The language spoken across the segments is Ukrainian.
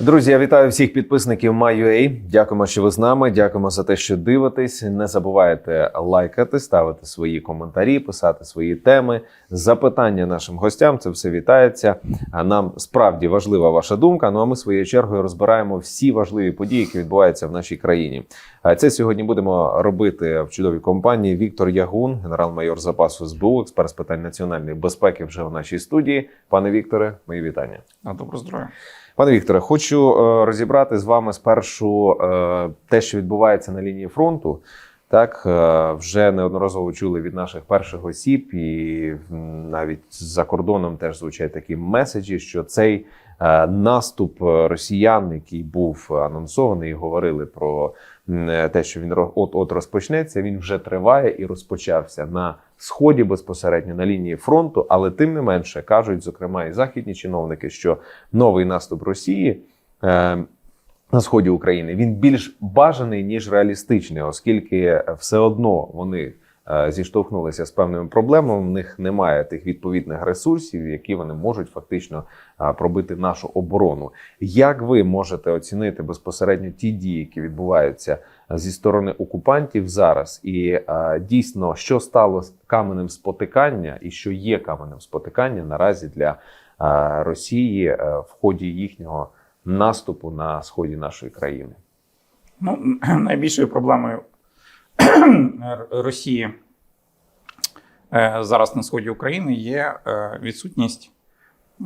Друзі, я вітаю всіх підписників MyUA. Дякуємо, що ви з нами. Дякуємо за те, що дивитесь. Не забувайте лайкати, ставити свої коментарі, писати свої теми, запитання нашим гостям. Це все вітається. А нам справді важлива ваша думка. Ну а ми своєю чергою розбираємо всі важливі події, які відбуваються в нашій країні. А це сьогодні будемо робити в чудовій компанії. Віктор Ягун, генерал-майор запасу СБУ, експерт з питань національної безпеки, вже в нашій студії. Пане Вікторе, мої вітання. На добро здоров'я. Пане Вікторе, хочу е, розібрати з вами спершу е, те, що відбувається на лінії фронту. Так е, вже неодноразово чули від наших перших осіб, і навіть за кордоном теж звучать такі меседжі, що цей наступ росіян, який був анонсований, і говорили про те, що він от от розпочнеться, він вже триває і розпочався на сході безпосередньо на лінії фронту. Але тим не менше кажуть, зокрема, і західні чиновники, що новий наступ Росії. Е, на сході України він більш бажаний ніж реалістичний, оскільки все одно вони е, зіштовхнулися з певними проблемами. В них немає тих відповідних ресурсів, які вони можуть фактично е, пробити нашу оборону. Як ви можете оцінити безпосередньо ті дії, які відбуваються зі сторони окупантів зараз, і е, дійсно, що стало каменем спотикання, і що є каменем спотикання наразі для е, Росії е, в ході їхнього наступу на сході нашої країни. Ну, найбільшою проблемою Росії е, зараз на сході України є е, відсутність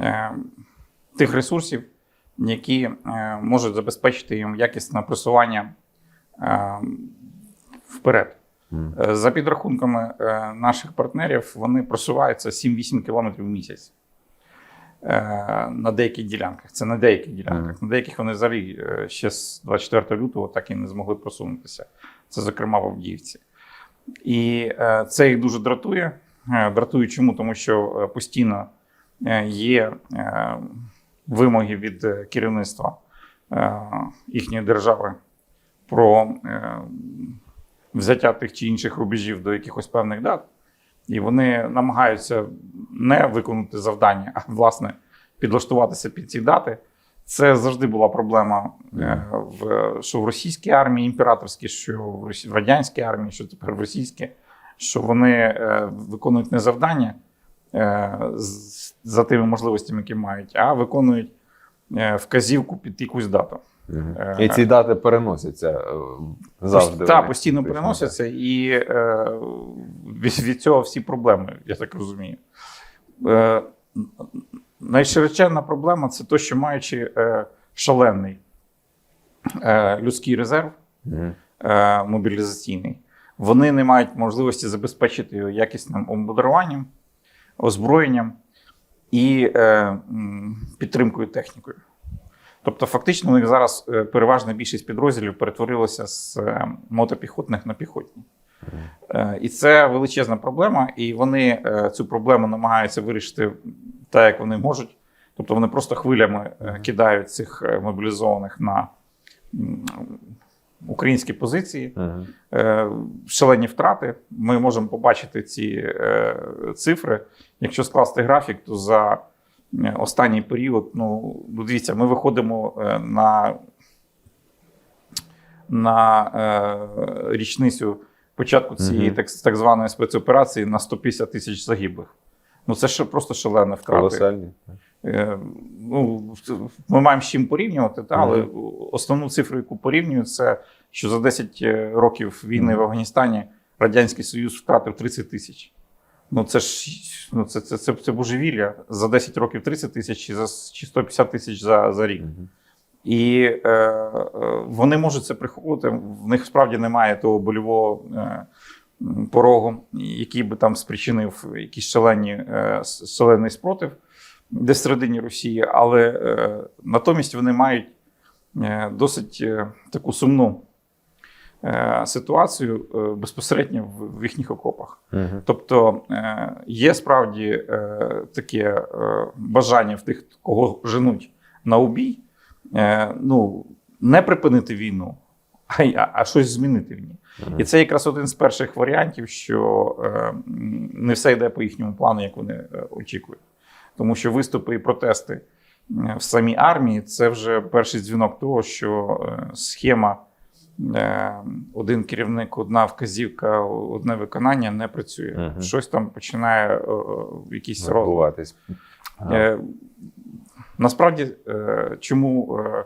е, тих ресурсів, які можуть забезпечити їм якісне просування вперед. За підрахунками наших партнерів, вони просуваються 7-8 кілометрів в місяць на деяких ділянках. Це на деяких ділянках. На деяких вони взагалі ще з 24 лютого так і не змогли просунутися. Це, зокрема, в Авдіївці. І е, це їх дуже дратує. Е, Дратує чому? Тому що е, постійно є вимоги від керівництва їхньої держави про взяття тих чи інших рубежів до якихось певних дат. І вони намагаються не виконати завдання, а власне підлаштуватися під ці дати. Це завжди була проблема е, в що в російській армії імператорській, що в росі- в радянській армії, що тепер в російській, що вони е, виконують не завдання е, за тими можливостями, які мають, а виконують вказівку під якусь дату. Е, І ці дати переносяться завжди. Так, постійно переносяться, і е, від, від цього всі проблеми, я так розумію. Е, найшироченна проблема це те, що маючи е, шалений е, людський резерв е, мобілізаційний, вони не мають можливості забезпечити його якісним обмудруванням, озброєнням і е, підтримкою технікою. Тобто, фактично, у них зараз е, переважна більшість підрозділів перетворилася з е, мотопіхотних на піхотні. Е, І це величезна проблема, і вони цю проблему намагаються вирішити так, як вони можуть. Тобто вони просто хвилями е, кидають цих е, мобілізованих на українські позиції. Мгм. Е, шалені втрати. Ми можемо побачити ці цифри. Якщо скласти графік, то за останній період, ну, ну, дивіться, ми виходимо на, на річницю початку цієї Мгм. так, так званої спецоперації на 150 тисяч загиблих. Ну, це ще просто шалена втрати. Колосальні. Е, Ну, ми маємо з чим порівнювати, та, але основну цифру, яку порівнюю, це що за 10 років війни в Афганістані Радянський Союз втратив 30 тисяч. Ну, це ж ну, це, це, це, це божевілля. За 10 років 30 тисяч чи, за, чи 150 тисяч за, за рік. І е, е, вони можуть це приховувати. В них справді немає того больового е, порогу, який би там спричинив якийсь шалені, е, шалений спротив десь всередині Росії, але е, натомість вони мають е, досить таку сумну ситуацію безпосередньо в, їхніх окопах. Мгм. Тобто є справді таке бажання в тих, кого женуть на убій, ну, не припинити війну, а, а щось змінити в ній. Мгм. І це якраз один з перших варіантів, що е, не все йде по їхньому плану, як вони е, очікують. Тому що виступи і протести е, в самій армії, це вже перший дзвінок того, що е, схема е, один керівник, одна вказівка, одне виконання не працює. Мгм. Щось там починає е, якийсь розвиток. Відбуватись. Е, Насправді, е, чому, е,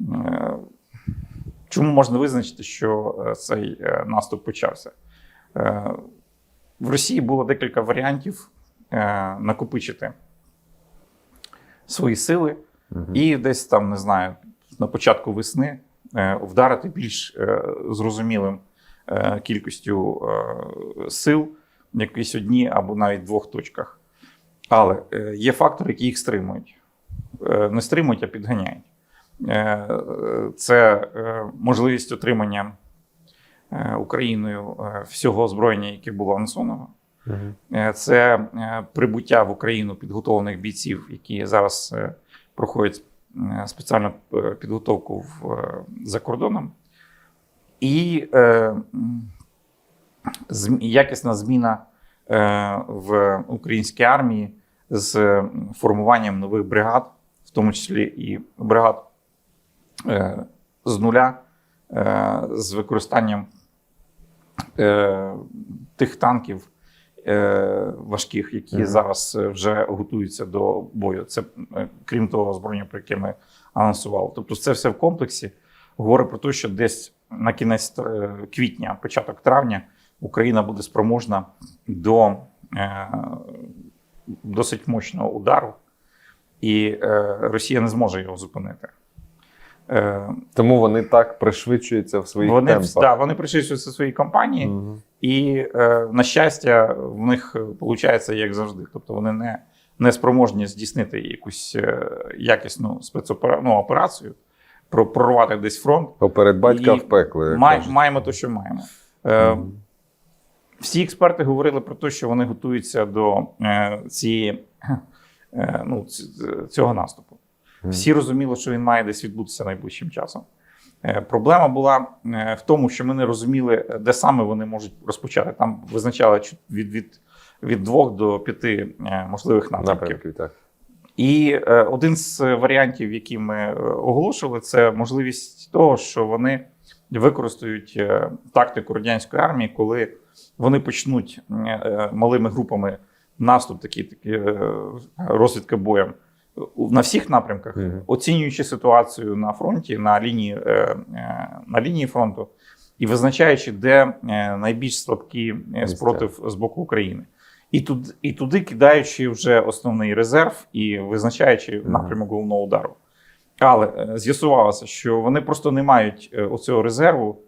е, чому можна визначити, що е, цей е, наступ почався? Е, В Росії було декілька варіантів накопичити свої сили і десь там, не знаю, на початку весни вдарити більш зрозумілим кількістю сил в якісь одні або навіть двох точках. Але є фактори, які їх стримують. Не стримують, а підганяють. Е, Це е, можливість отримання е, Україною всього озброєння, яке було. Е, Це прибуття в Україну підготовлених бійців, які зараз проходять спеціальну підготовку в, за кордоном. І е, якісна зміна е, в українській армії з формуванням нових бригад, в тому числі і бригад з нуля, е, з використанням е, тих танків е, важких, які Мгм. зараз е, вже готуються до бою. Це е, крім того озброєння, про яке ми анонсували. Тобто, це все в комплексі говорить про те, що десь на кінець е, квітня, початок травня, Україна буде спроможна до е, досить мощного удару, і е, Росія не зможе його зупинити. Е, Тому вони так пришвидшуються в своїх вони, темпах. да, вони пришвидшуються свої компанії, Мгм. і е, на щастя, в них виходить як завжди. Тобто вони не, не спроможні здійснити якусь е, якісну спецоперацію, операцію, про- прорвати десь фронт. Поперед батька І впекли. як Май, маємо те, що маємо. Е, Мгм. всі експерти говорили про те, що вони готуються до е, цієї, е, ну, цього наступу. Всі розуміли, що він має десь відбутися найближчим часом. Е, Проблема була е, в тому, що ми не розуміли, е, де саме вони можуть розпочати. Там визначали від, від, від двох до п'яти можливих напрямків. Так. І один з варіантів, які ми оголошували, це можливість того, що вони використають тактику радянської армії, коли вони почнуть малими групами наступ, такий е, розвідка боєм на всіх напрямках, Мгм. оцінюючи ситуацію на фронті, на лінії, е, е, на лінії фронту і визначаючи, де е, найбільш слабкі спротив з боку України. І туди, і туди кидаючи вже основний резерв і визначаючи напрямок головного удару. Але з'ясувалося, що вони просто не мають оцього резерву,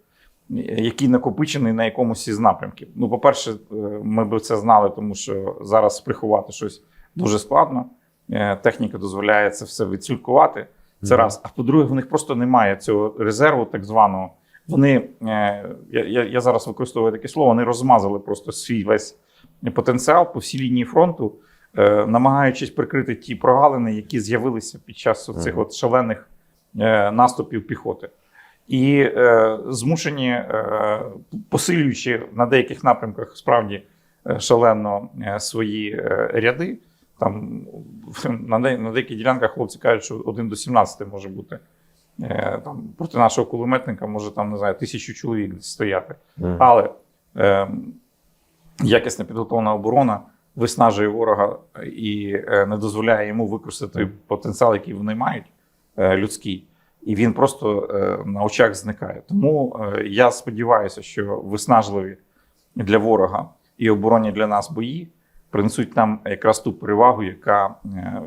який накопичений на якомусь із напрямків. Ну, по-перше, ми б це знали, тому що зараз приховати щось дуже складно. Е, Техніка дозволяє це все відслідкувати. Це раз. А по-друге, в них просто немає цього резерву, так званого. Вони, е, я, я, я зараз використовую таке слово, вони розмазали просто свій весь потенціал по всій лінії фронту, е, намагаючись прикрити ті прогалини, які з'явилися під час цих Мгм. от шалених наступів піхоти. І е, змушені, е, посилюючи на деяких напрямках справді шалено е, свої е, ряди. Там на, де, на деяких ділянках хлопці кажуть, що 1 до 17 може бути. Е, там, проти нашого кулеметника може там, не знаю, тисячу чоловік стояти. Мгм. Але е, якісна підготовлена оборона виснажує ворога і е, не дозволяє йому використати потенціал, який вони мають, е, людський. І він просто е, на очах зникає. Тому е, я сподіваюся, що виснажливі для ворога і оборонні для нас бої принесуть нам якраз ту перевагу, яка е,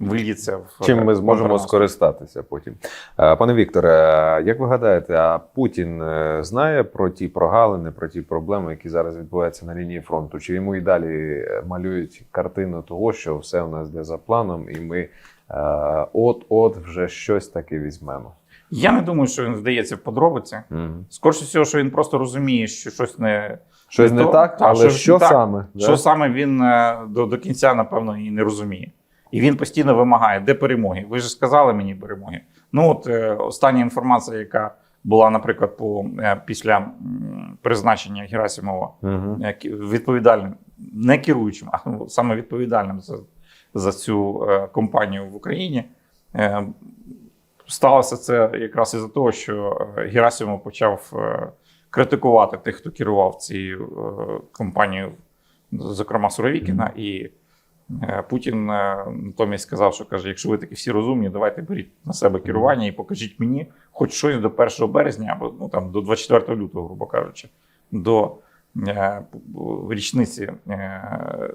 вильється в Чим ми зможемо скористатися потім. Е, Пане Вікторе, е, як ви гадаєте, а Путін знає про ті прогалини, про ті проблеми, які зараз відбуваються на лінії фронту? Чи йому і далі малюють картину того, що все у нас йде за планом, і ми от-от вже щось таке візьмемо? Я не думаю, що він вдається в подробиці. Мгм. Скорше всього, що він просто розуміє, що щось не Щось не то- так, та, але що не так. саме? да? що саме він е, до, до кінця, напевно, і не розуміє. І він постійно вимагає, де перемоги. Ви ж сказали мені перемоги. Ну от е, остання інформація, яка була, наприклад, по е, після призначення Герасимова Мгм. е, відповідальним, не керуючим, а ну, саме відповідальним за за цю е, кампанію в Україні. Е, Сталося це якраз із-за того, що е, Герасимов почав е, критикувати тих, хто керував цією е, кампанією, зокрема Суровікіна, і Путін натомість сказав, що каже: якщо ви такі всі розумні, давайте беріть на себе керування і покажіть мені хоч щось до 1 березня або ну, там, до 24 лютого, грубо кажучи, до е, річниці е,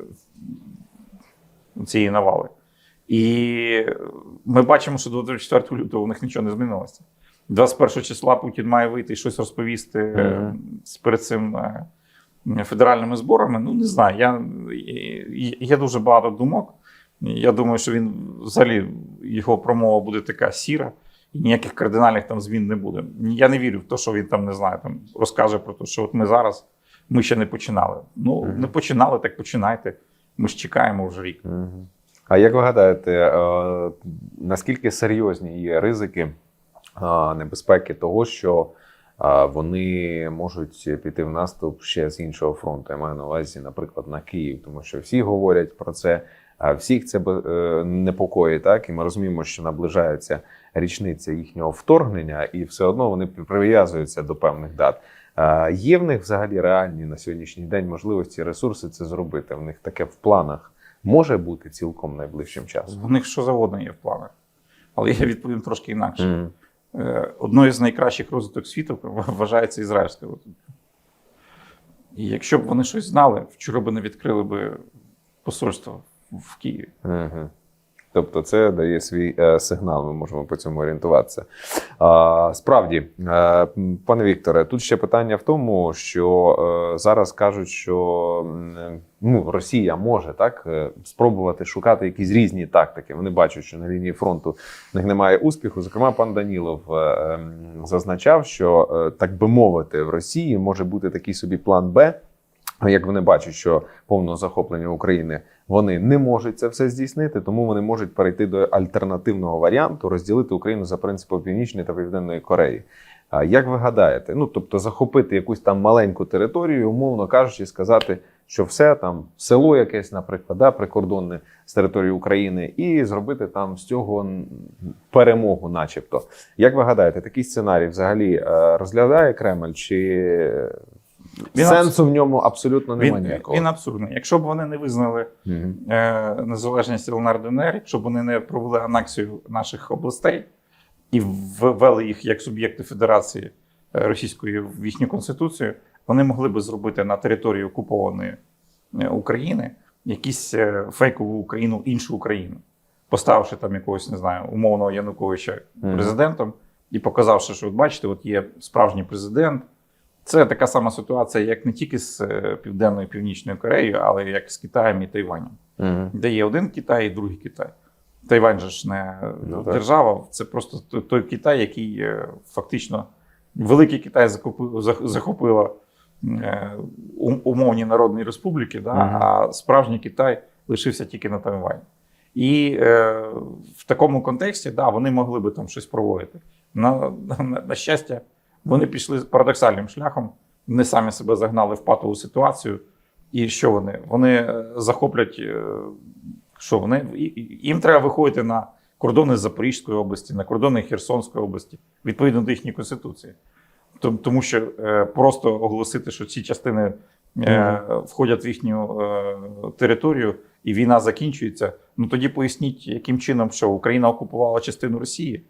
цієї навали. І ми бачимо, що до 24 лютого у них нічого не змінилося. 21 числа Путін має вийти і щось розповісти Мгм. з- перед цим е, федеральними зборами. Ну, не знаю. Я, є дуже багато думок. Я думаю, що він взагалі його промова буде така сіра, і ніяких кардинальних там змін не буде. Я не вірю в те, що він там не знаю, там розкаже про те, що от ми зараз ми ще не починали. Ну, Мгм. не починали, так починайте. Ми ж чекаємо вже рік. Мгм. А як ви гадаєте, е, наскільки серйозні є ризики е, небезпеки того, що е, вони можуть піти в наступ ще з іншого фронту? Я маю на увазі, наприклад, на Київ, тому що всі говорять про це, а всіх це непокоїть, так і ми розуміємо, що наближається річниця їхнього вторгнення, і все одно вони прив'язуються до певних дат. Є в них взагалі реальні на сьогоднішній день можливості, ресурси це зробити. В них таке в планах може бути цілком найближчим часом. У них що завгодно є в планах. Але я відповім трошки інакше. Mm -hmm. Одною з найкращих розвиток світу вважається ізраїльська. І якщо б вони щось знали, вчора б не відкрили б посольство в Києві. Мгм. Тобто це дає свій е, сигнал, ми можемо по цьому орієнтуватися. А, справді, е, пане Вікторе, тут ще питання в тому, що е, зараз кажуть, що ну, Росія може так спробувати шукати якісь різні тактики. Вони бачать, що на лінії фронту немає успіху. Зокрема, пан Данілов ем, зазначав, що так би мовити, в Росії може бути такий собі план Б. Як вони бачать, що повного захоплення України вони не можуть це все здійснити, тому вони можуть перейти до альтернативного варіанту, розділити Україну за принципом Північної та Південної Кореї. А як ви гадаєте? Ну тобто захопити якусь там маленьку територію, умовно кажучи, сказати, що все там село якесь, наприклад, да, прикордонне з території України, і зробити там з цього перемогу, начебто. Як ви гадаєте, такий сценарій взагалі е, розглядає Кремль, чи Він сенсу в ньому абсолютно немає Він, ніякого? він абсурдний. Якщо б вони не визнали е, незалежність ЛНР ДНР, якщо б вони не провели анексію наших областей і ввели їх як суб'єкти Федерації е, Російської в їхню конституцію, вони могли би зробити на території окупованої е, України якісь е, фейкову Україну, іншу Україну, поставивши там якогось, не знаю, умовного Януковича Мгм. президентом і показавши, що от бачите, от є справжній президент. Це така сама ситуація, як не тільки з е, Південною Північною Кореєю, але як з Китаєм і Тайванем, Мгм. де є один Китай і другий Китай. Тайвань же ж не Ну, держава, це просто той- Китай, який е, фактично великий Китай захопила е, умовні народні республіки, да, Мгм. а справжній Китай лишився тільки на Тайвані. І е, в такому контексті да, вони могли би там щось проводити. На, на, на щастя, вони пішли парадоксальним шляхом, вони самі себе загнали в патову ситуацію. І що вони? Вони е, захоплять, е, що вони їм треба виходити на кордони Запорізької області, на кордони Херсонської області, відповідно до їхньої конституції. Тому що е, просто оголосити, що ці частини входять в їхню територію і війна закінчується. Ну тоді поясніть, яким чином, що Україна окупувала частину Росії,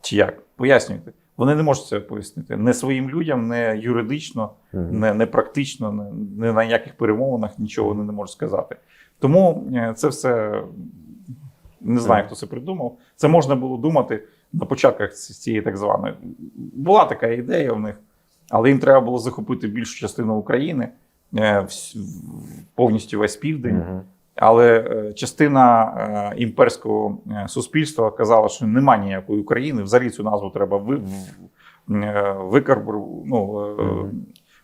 чи як? Пояснюйте. Вони не можуть це пояснити не своїм людям, не юридично, не, не практично, не, не на ніяких перемовинах нічого вони не можуть сказати. Тому е, це все не знаю, хто це придумав. Це можна було думати на початках ці- цієї так званої. Була така ідея в них, але їм треба було захопити більшу частину України, е, повністю весь південь. Але е, частина е, імперського е, суспільства казала, що нема ніякої України. Взагалі цю назву треба ви, викарбу, ну,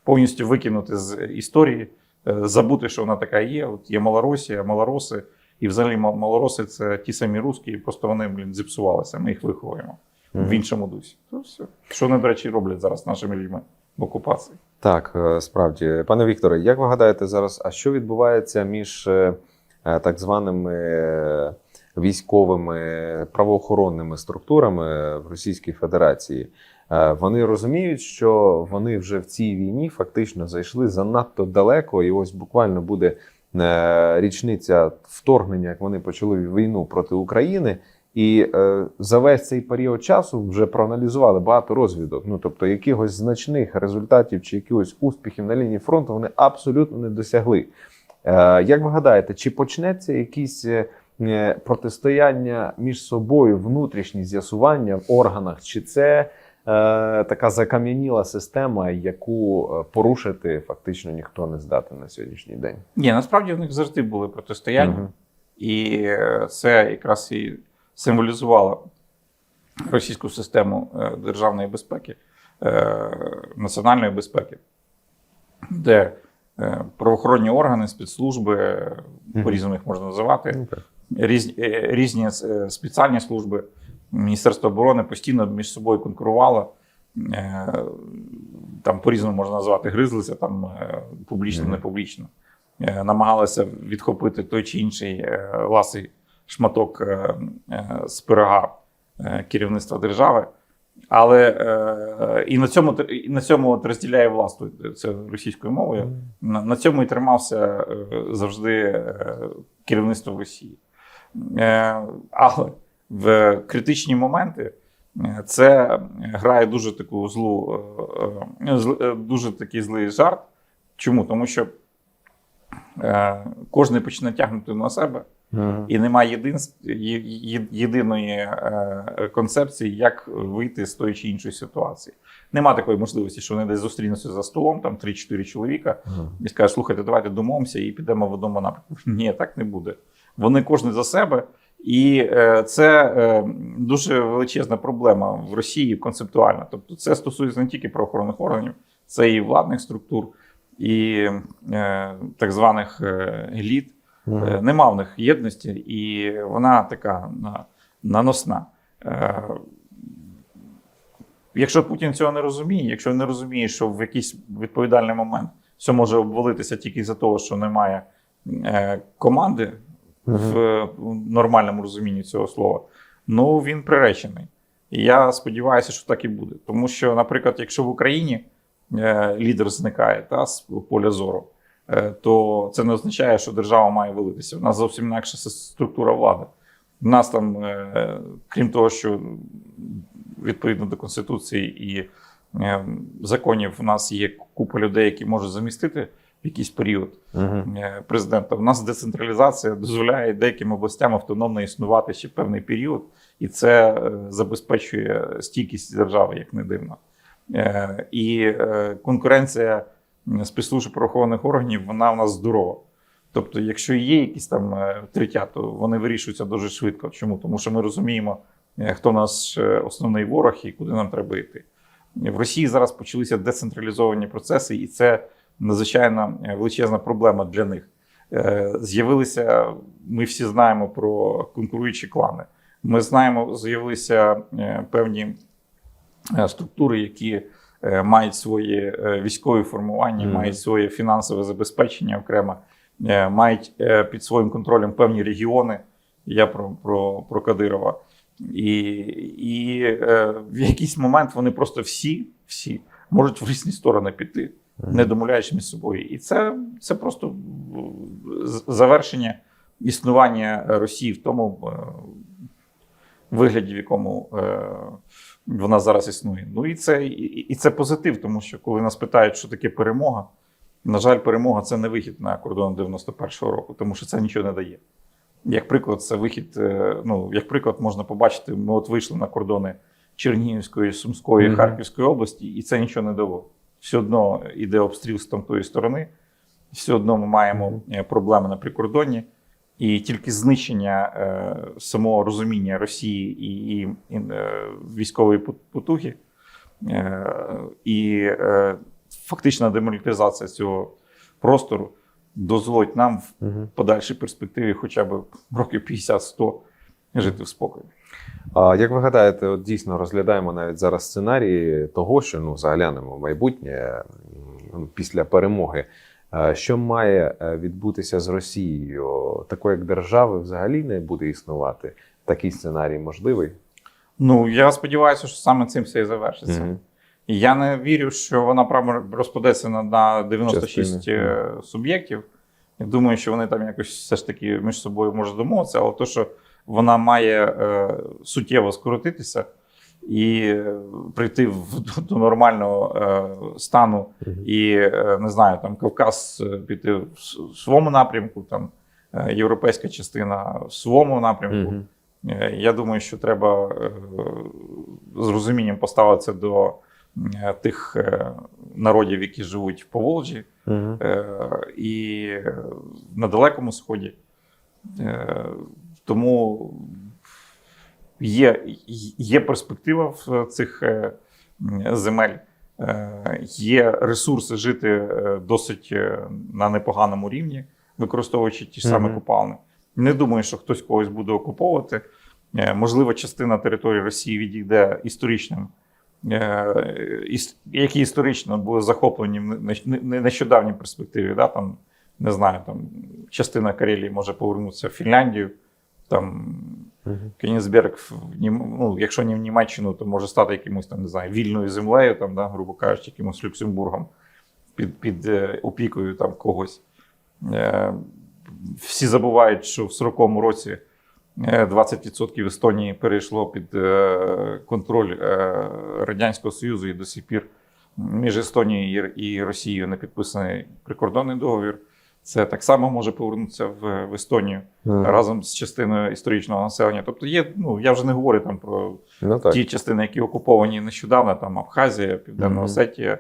повністю викинути з історії, забути, що вона така є. От є Малоросія, малороси, і взагалі мал- малороси це ті самі русські, просто вони блін, зіпсувалися. Ми їх виховуємо в іншому дусі. То все. Що вони, до речі, роблять зараз нашими людьми в окупації. Так, справді, пане Вікторе, як ви гадаєте зараз, а що відбувається між так званими е, військовими правоохоронними структурами в Російській Федерації. Е, Вони розуміють, що вони вже в цій війні фактично зайшли занадто далеко, і ось буквально буде е, річниця вторгнення, як вони почали війну проти України. І е, за весь цей період часу вже проаналізували багато розвідок. Ну тобто, якихось значних результатів чи якихось успіхів на лінії фронту вони абсолютно не досягли. Е, як ви гадаєте, чи почнеться якісь е, е, протистояння між собою, внутрішні з'ясування в органах, чи це така закам'яніла система, яку порушити фактично ніхто не здатен на сьогоднішній день? Ні, насправді в них завжди були протистояння, Мгм. і це якраз і символізувало російську систему державної безпеки, національної безпеки, де правоохоронні органи, спецслужби, е, по-різному їх можна називати, Ну, різні, е, різні е, спеціальні служби, Міністерство оборони постійно між собою конкурувало. Е, Там по-різному можна назвати, гризлися там е, публічно, не публічно. Е, Намагалися відхопити той чи інший е, ласий шматок е, е, з пирога е, керівництва держави. Але е, і на цьому і на цьому от розділяє власть це російською мовою. На, на цьому і тримався е, завжди е, керівництво Росії. Е, але в критичні моменти це грає дуже таку злу, зл- дуже такий злий жарт. Чому? Тому що е, кожен почне тягнути на себе, Мгм. і немає єдинств, є- є- єдиної е, концепції, як вийти з тої чи іншої ситуації. Нема такої можливості, що вони десь зустрінуться за столом, там 3-4 чоловіка, Мгм. і скажуть, слухайте, давайте домовимося і підемо в одному напрямку. Ні, так не буде. Вони кожен за себе. І е, це е, дуже величезна проблема в Росії концептуальна. Тобто, це стосується не тільки правоохоронних органів, це і владних структур, і е, так званих е, еліт. Е, Мгм. Нема в них єдності, і вона така наносна. Е, Якщо Путін цього не розуміє, якщо він не розуміє, що в якийсь відповідальний момент все може обвалитися тільки за того, що немає е, команди в е, нормальному розумінні цього слова, ну він приречений. І я сподіваюся, що так і буде. Тому що, наприклад, якщо в Україні е, лідер зникає та, з поля зору, е, то це не означає, що держава має валитися. У нас зовсім інакша структура влади. У нас там, е, крім того, що відповідно до Конституції і е, законів, у нас є купа людей, які можуть замістити в якийсь період е, президента. У нас децентралізація дозволяє деяким областям автономно існувати ще певний період, і це е, забезпечує стійкість держави, як не дивно. Е, І е, конкуренція спецслужб правоохоронних органів вона у нас здорова. Тобто, якщо є якісь там е, то вони вирішуються дуже швидко. Чому? Тому що ми розуміємо, е, хто наш е, основний ворог і куди нам треба йти. В Росії зараз почалися децентралізовані процеси, і це надзвичайно величезна проблема для них. З'явилися, ми всі знаємо про конкуруючі клани. Ми знаємо, з'явилися певні структури, які мають свої е, військові формування, Мгм. мають своє фінансове забезпечення окремо, е, мають е, під своїм контролем певні регіони. Я про, про, про Кадирова. І, і е, в якийсь момент вони просто всі, всі можуть в різні сторони піти, не домовляючись між собою. І це, це просто е, завершення існування Росії в тому е, вигляді, в якому е, вона зараз існує. Ну і це, і, і це позитив, тому що коли нас питають, що таке перемога, на жаль, перемога це не вихід на кордон 91-го року, тому що це нічого не дає. Як приклад, це вихід. е, Ну, як приклад, можна побачити, ми от вийшли на кордони Чернігівської, Сумської, Мгм. Харківської області, і це нічого не дало. Все одно йде обстріл з тамтої сторони, все одно ми маємо е, проблеми на прикордонні, і тільки знищення е, самого розуміння Росії і, і, і е, військової потуги е, і е, фактична демілітаризація цього простору дозволить нам в подальшій перспективі хоча б років 50-100 жити в спокої. А як ви гадаєте, от дійсно розглядаємо навіть зараз сценарії того, що ну заглянемо в майбутнє після перемоги. Е, Що має е, відбутися з Росією? Такої як держави взагалі не буде існувати. Такий сценарій можливий. Ну я сподіваюся, що саме цим все і завершиться. І я не вірю, що вона прямо розпадеться на, на 96 Частини. е, суб'єктів. Я думаю, що вони там якось все ж таки між собою можуть домовитися, але то, що вона має е, суттєво скоротитися і е, прийти в, до нормального е, стану, і е, не знаю, там Кавказ е, піти в своєму напрямку, там е, європейська частина в своєму напрямку. Е, Я думаю, що треба е, з розумінням поставитися до е, тих е, народів, які живуть в Поволжі Мгм. е, і на Далекому Сході. Е, Тому є, є перспектива в цих е, земель. Е, Є ресурси жити е, досить е, на непоганому рівні, використовуючи ті ж самі копалини. Не думаю, що хтось когось буде окуповувати. Е, Можливо, частина території Росії відійде історичним, е, які історично були захоплені в не- не- не- нещодавній перспективі. Да? Там, не знаю, там частина Карелії може повернутися в Фінляндію. Там Мгм. Кенігсберг, ну, якщо не в Німеччину, то може стати якимось там, не знаю, вільною землею, там, да, грубо кажучи, якимось Люксембургом під, під е, опікою там когось. Е, всі забувають, що в 40-му році е, 20% Естонії перейшло під е, контроль е, Радянського Союзу і до сих пір між Естонією і Росією не підписаний прикордонний договір. Це так само може повернутися в, в Естонію Мгм. разом з частиною історичного населення. Тобто є, ну я вже не говорю там про Ну так. ті частини, які окуповані нещодавно, там Абхазія, Південна Мгм. Осетія,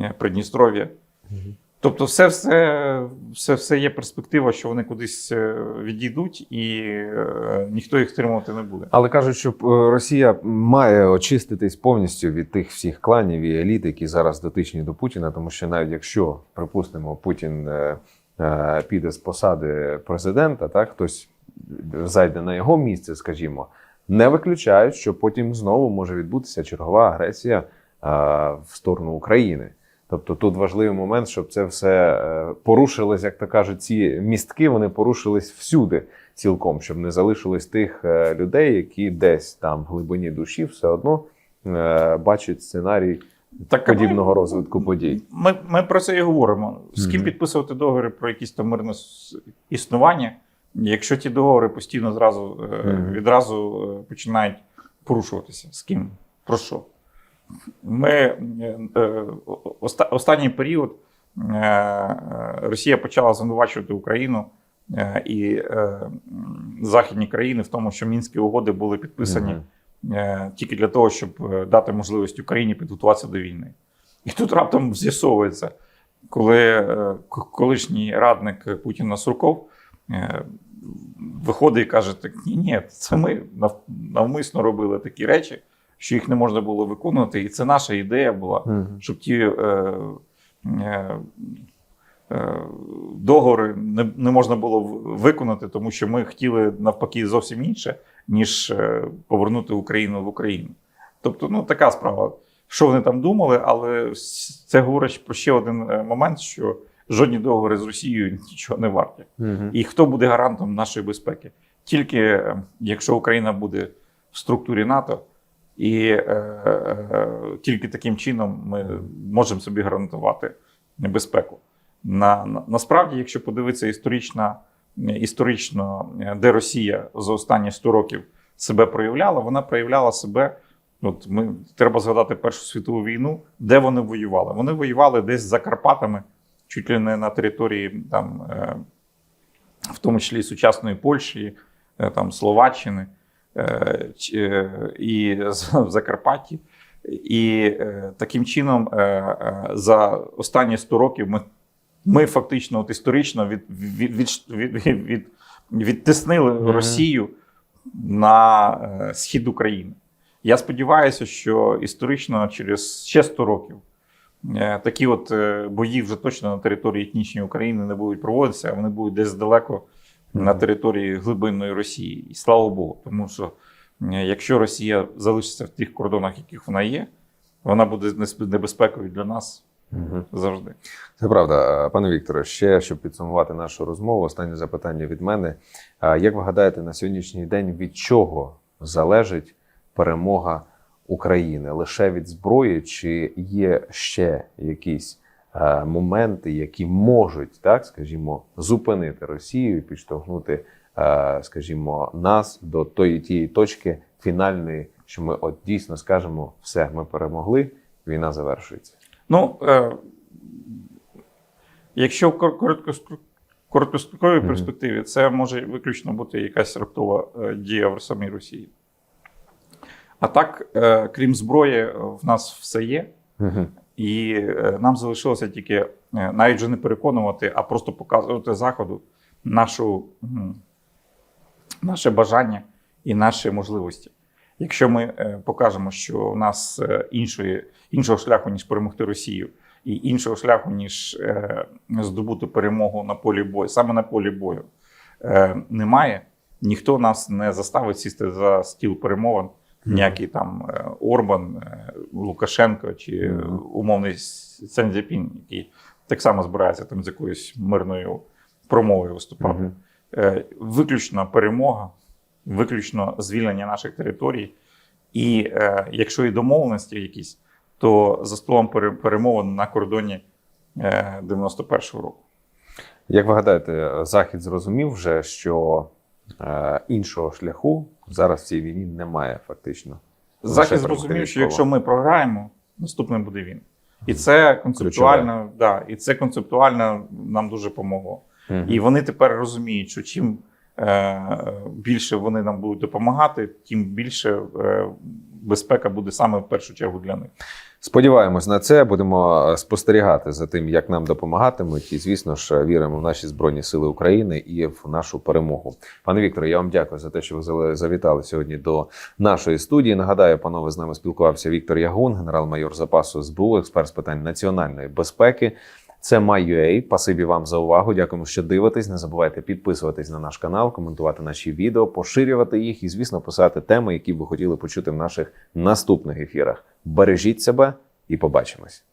е, Придністров'я. Мгм. Тобто, все, все, все, все є перспектива, що вони кудись е, відійдуть, і е, ніхто їх стримувати не буде. Але кажуть, що е, Росія має очиститись повністю від тих всіх кланів і еліт, які зараз дотичні до Путіна, тому що навіть якщо припустимо, Путін піде з посади президента, так хтось зайде на його місце, скажімо, не виключають, що потім знову може відбутися чергова агресія е, в сторону України. Тобто тут важливий момент, щоб це все е, порушилось, як то кажуть, ці містки вони порушились всюди цілком, щоб не залишилось тих е, людей, які десь там в глибині душі все одно е, бачать сценарій Так, а ми- подібного розвитку подій. Ми, ми про це і говоримо. З ким Мгм. підписувати договори про якісь там мирне існування, якщо ті договори постійно зразу Мгм. відразу е, починають порушуватися. З ким? Про що? Ми е, оста- останній період Росія почала звинувачувати Україну і західні країни в тому, що мінські угоди були підписані е, тільки для того, щоб е, дати можливість Україні підготуватися до війни. І тут раптом з'ясовується, коли е, колишній радник Путіна Сурков е, виходить і каже: так ні, ні, це ми навмисно робили такі речі, що їх не можна було виконувати, і це наша ідея була щоб ті е, е, е, договори не, не можна було виконати, тому що ми хотіли навпаки зовсім інше, ніж е, повернути Україну в Україну. Тобто, ну така справа. Що вони там думали, але це говорить про ще один е, момент, що жодні договори з Росією нічого не варті. Мгм. І хто буде гарантом нашої безпеки? Тільки е, якщо Україна буде в структурі НАТО, і е, е, тільки таким чином ми можемо собі гарантувати безпеку. На, на, насправді, якщо подивитися історично, історично, е, де Росія за останні 100 років себе проявляла, вона проявляла себе. От ми треба згадати Першу світову війну, де вони воювали. Вони воювали десь за Карпатами, чуть ли не на території там. Е, в тому числі сучасної Польщі, е, там, Словаччини і в Закарпатті. І таким чином, за останні 100 років ми, ми фактично от історично від, від, від, від, від, від, відтиснили Мгм. Росію на е, схід України. Я сподіваюся, що історично через ще 100 років Е, Такі от е, бої вже точно на території етнічної України не будуть проводитися, а вони будуть десь далеко на території глибинної Росії. І слава Богу, тому що е, якщо Росія залишиться в тих кордонах, яких вона є, вона буде небезпекою для нас Угу. завжди. Це правда, Е, пане Вікторе. Ще щоб підсумувати нашу розмову, останнє запитання від мене. Е, Як ви гадаєте, на сьогоднішній день від чого залежить перемога України? Лише від зброї, чи є ще якісь е, моменти, які можуть, так скажімо, зупинити Росію і підштовхнути, скажімо, нас до тої тієї точки фінальної, що ми от дійсно скажемо, все, ми перемогли, війна завершується. Ну, е, якщо в короткостроковій перспективі, це може виключно бути якась раптова е, дія в самій Росії. А так, е, крім зброї, в нас все є. Угу. І е, нам залишилося тільки е, навіть вже не переконувати, а просто показувати заходу нашу, наше бажання і наші можливості. Якщо ми е, покажемо, що в нас е, іншої, іншого шляху, ніж перемогти Росію, і іншого шляху, ніж е, здобути перемогу на полі бою, саме на полі бою, немає, ніхто нас не заставить сісти за стіл перемовин. Ніякий там Орбан, Лукашенко чи умовний Сензяпін, який так само збирається там з якоюсь мирною промовою виступати. Виключно перемога, виключно звільнення наших територій. І е, якщо і домовленості якісь, то за столом перемовин на кордоні е, 91-го року. Як ви гадаєте, Захід зрозумів вже, що е, іншого шляху зараз в цій війні немає фактично. Захід зрозумів, що якщо ми програємо, наступним буде він. І це концептуально, да, і це концептуально нам дуже помогло. Мгм. І вони тепер розуміють, що чим більше вони нам будуть допомагати, тим більше е, безпека буде саме в першу чергу для них. Сподіваємось на це. Будемо е, спостерігати за тим, як нам допомагатимуть. І звісно ж, віримо в наші збройні сили України і в нашу перемогу. Пане Вікторе, я вам дякую за те, що ви завітали сьогодні до нашої студії. Нагадаю, панове з нами спілкувався Віктор Ягун, генерал-майор запасу СБУ, експерт з питань національної безпеки. Це MyUA. Пасибі вам за увагу. Дякуємо, що дивитесь. Не забувайте підписуватись на наш канал, коментувати наші відео, поширювати їх і, звісно, писати теми, які б ви хотіли почути в наших наступних ефірах. Бережіть себе і побачимось.